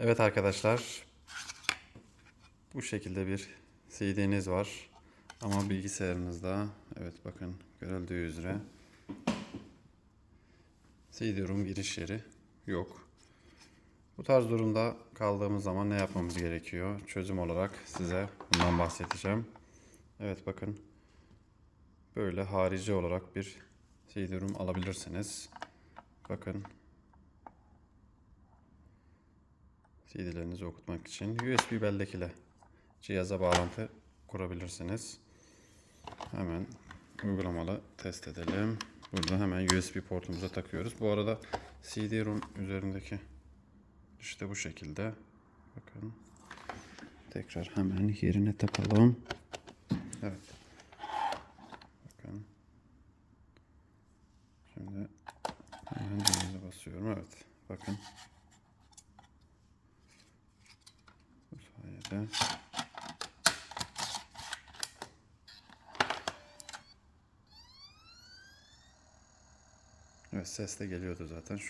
Evet arkadaşlar. Bu şekilde bir CD'niz var. Ama bilgisayarınızda evet bakın görüldüğü üzere CD-ROM giriş yeri yok. Bu tarz durumda kaldığımız zaman ne yapmamız gerekiyor? Çözüm olarak size bundan bahsedeceğim. Evet bakın böyle harici olarak bir CD-ROM alabilirsiniz. Bakın CD'lerinizi okutmak için USB bellek ile cihaza bağlantı kurabilirsiniz. Hemen uygulamalı test edelim. Burada hemen USB portumuza takıyoruz. Bu arada CD-ROM üzerindeki işte bu şekilde. Bakın. Tekrar hemen yerine takalım. Evet. Bakın. Şimdi hemen basıyorum. Evet. Bakın. Bu sayede Evet ses de geliyordu zaten.